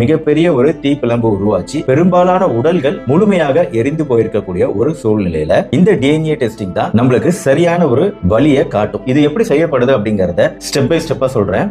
மிகப்பெரிய ஒரு தீப்பிழம்பு உருவாச்சு. பெரும்பாலான உடல்கள் முழுமையாக எரிந்து போயிருக்கக்கூடிய ஒரு சூழ்நிலையில இந்த டிஎன்ஏ டெஸ்டிங் தான் நம்மளுக்கு சரியான ஒரு வழியை காட்டும். இது எப்படி செய்யப்படுது அப்படிங்கறத ஸ்டெப் பை ஸ்டெப்பா சொல்றேன்.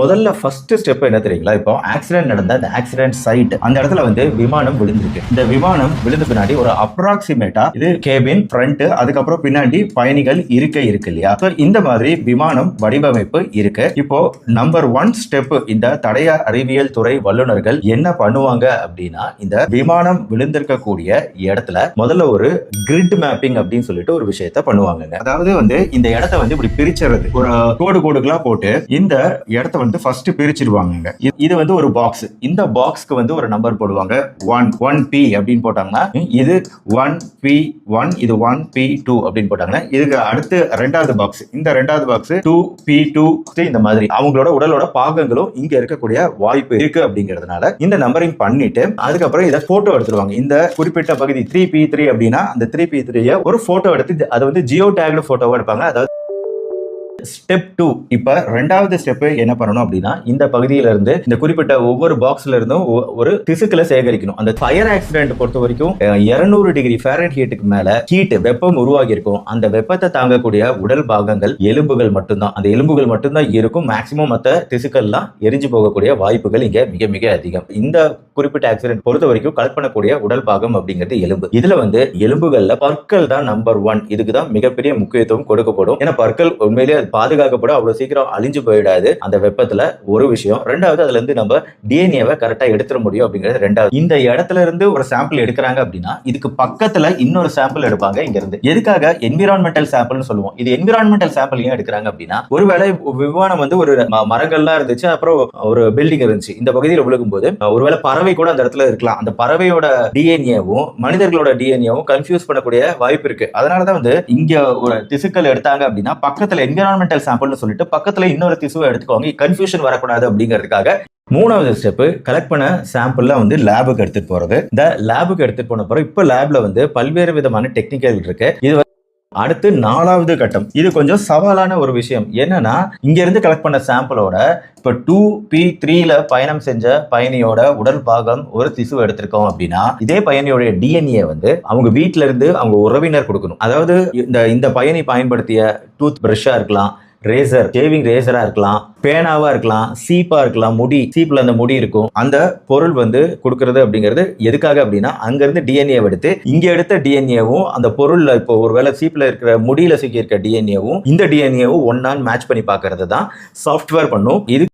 முதல்ல ஃபர்ஸ்ட் ஸ்டெப் என்ன தெரியுங்களா? இப்போ ஆக்சிடென்ட் நடந்த அந்த ஆக்சிடென்ட் சைட் அந்த இடத்துல வந்து விமானம் விழுந்திருக்கு. இந்த விமானம் விழுந்த பின்னாடி ஒரு அப்ராக்சிமேட்டா இது கேபின் ஃப்ரண்ட் அதுக்கப்புறம் பின்னாடி பயணிகள் இருக்க இருக்கு இல்லையா? ஸோ இந்த மாதிரி விமானம் வடிவமைப்பு இருக்கு. இப்போ நம்பர் ஒன் ஸ்டெப் இந்த தடைய அறிவியல் துறை வல்லுநர்கள் என்ன பண்ணுவாங்க அப்படின்னா இந்த விமானம் விழுந்திருக்கக்கூடிய இடத்துல முதல்ல ஒரு கிரிட் மேப்பிங் அப்படின்னு சொல்லிட்டு ஒரு விஷயத்த பண்ணுவாங்க அதாவது வந்து இந்த இடத்த வந்து இப்படி பிரிச்சுறது ஒரு கோடு கோடுகளா போட்டு இந்த இடத்த வந்து ஃபர்ஸ்ட் பிரிச்சிருவாங்க இது- இது வந்து ஒரு பாக்ஸ் இந்த பாக்ஸ்க்கு வந்து ஒரு நம்பர் போடுவாங்க. ஒன் ஒன் பி அப்படின்னு போட்டாங்கன்னா இது ஒன் பி ஒன் இது ஒன் பி டூ அப்படின்னு போட்டாங்கன்னா இதுக்கு அடுத்து ரெண்டாவது பாக்ஸ் இந்த ரெண்டாவது பாக்ஸ் டூ பி டூ இந்த மாதிரி. அவங்களோட உடலோட பாகங்களும் இங்க இருக்கக்கூடிய வாய்ப்பு இருக்கு அப்படிங்கிறதுனால இந்த நம்பரிங் பண்ணிட்டு அதுக்கப்புறம் இதை போட்டோ எடுத்துருவாங்க. இந்த குறிப்பிட்ட பகுதி த்ரீ பி த்ரீ அப்படின்னா அந்த த்ரீ பி த்ரீயை ஒரு போட்டோ எடுத்து அதை வந்து ஜியோ டேக்ல போட்டோவா எடுப்பாங்க. அதாவது ஸ்டெப் டூ இப்போ ரெண்டாவது ஸ்டெப்பு என்ன பண்ணணும் அப்படின்னா இந்த பகுதியிலிருந்து இந்த குறிப்பிட்ட ஒவ்வொரு பாக்ஸ்ல இருந்தும் ஒரு திசுக்களை சேகரிக்கணும். அந்த ஃபயர் ஆக்சிடென்ட் பொறுத்த வரைக்கும் இருநூறு டிகிரி ஃபேரன் ஹீட்டுக்கு மேல ஹீட் வெப்பம் உருவாகி இருக்கும் அந்த வெப்பத்தை தாங்கக்கூடிய உடல் பாகங்கள் எலும்புகள் மட்டும்தான். அந்த எலும்புகள் மட்டும்தான் இருக்கும். மேக்சிமம் மற்ற திசுக்கள்லாம் எரிஞ்சு போகக்கூடிய வாய்ப்புகள் இங்க மிக மிக அதிகம். இந்த குறிப்பிட்ட ஆக்சிடென்ட் பொறுத்த வரைக்கும் கலெக்ட் பண்ணக்கூடிய உடல் பாகம் அப்படிங்கிறது எலும்பு. இதுல வந்து எலும்புகள்ல பற்கள் தான் நம்பர் ஒன் இதுக்கு தான் மிகப்பெரிய முக்கியத்துவம் கொடுக்கப்படும். ஏன்னா பற்கள் உண்மையிலேயே பாதுகாக்கப்படும். அவ்வளவு சீக்கிரம் அழிஞ்சு போயிடாது. அந்த வெப்பத்துல ஒரு விஷயம். ரெண்டாவது அதுல இருந்து நம்ம டிஎன்ஏவை கரெக்டா எடுத்துட முடியும் அப்படிங்கிறது ரெண்டாவது. இந்த இடத்துல இருந்து ஒரு சாம்பிள் எடுக்கிறாங்க அப்படின்னா இதுக்கு பக்கத்துல இன்னொரு சாம்பிள் எடுப்பாங்க இங்க இருந்து எதுக்காக என்விரான்மெண்டல் சாம்பிள்னு சொல்லுவோம். இது என்விரான்மெண்டல் சாம்பிள் ஏன் எடுக்கிறாங்க அப்படின்னா ஒருவேளை விமானம் வந்து ஒரு மரங்கள்லாம் இருந்துச்சு. அப்புறம் ஒரு பில்டிங் இருந்துச்சு. இந்த பகுதியில் விழுகும்போது ஒருவேளை பறவை கூட அந்த இடத்துல இருக்கலாம். அந்த பறவையோட டிஎன்ஏவும் மனிதர்களோட டிஎன்ஏவும் கன்ஃபியூஸ் பண்ணக்கூடிய வாய்ப்பு இருக்கு. அதனாலதான் வந்து இங்க ஒரு திசுக்கள் எடுத்தாங்க அப்படின்னா பக்கத்துல என்விரான்மெண்டல் சாம்பிள்னு சொல்லிட்டு பக்கத்துல இன்னொரு திசுவை எடுத்துக்கோங்க. கன்ஃபியூஷன் வரக்கூடாது அப்படிங்கிறதுக்காக மூணாவது ஸ்டெப் கலெக்ட் பண்ண சாம்பிள்லாம் வந்து லேபுக்கு எடுத்துட்டு போறது. இந்த லேபுக்கு எடுத்துட்டு போன பிறகு இப்போ லேப்ல வந்து பல்வேறு விதமான டெக்னிக்கல் இருக்கு. இது அடுத்து நாலாவது கட்டம். இது கொஞ்சம் சவாலான ஒரு விஷயம். என்னன்னா இங்க இருந்து கலெக்ட் பண்ண சாம்பிளோட இப்ப டூ பி த்ரீல பயணம் செஞ்ச பயணியோட உடல் பாகம் ஒரு திசு எடுத்திருக்கோம் அப்படின்னா இதே பயணியோட டிஎன்ஏ வந்து அவங்க வீட்ல இருந்து அவங்க உறவினர் கொடுக்கணும். அதாவது இந்த இந்த பயணி பயன்படுத்திய டூத் பிரஷ்ஷா இருக்கலாம் ரேசர் ஷேவிங் ரேசரா இருக்கலாம் பேனாவா இருக்கலாம் சீப்பா இருக்கலாம் முடி சீப்ல அந்த முடி இருக்கும். அந்த பொருள் வந்து கொடுக்கறது அப்படிங்கிறது எதுக்காக அப்படின்னா அங்கேருந்து டிஎன்ஏ எடுத்து இங்க எடுத்த டிஎன்ஏவும் அந்த பொருள்ல இப்போ ஒருவேளை சீப்ல இருக்கிற முடியில சிக்கி இருக்க டிஎன்ஏவும் இந்த டிஎன்ஏவும் ஒன்னான் மேட்ச் பண்ணி பார்க்கறது தான் சாஃப்ட்வேர் பண்ணும். இது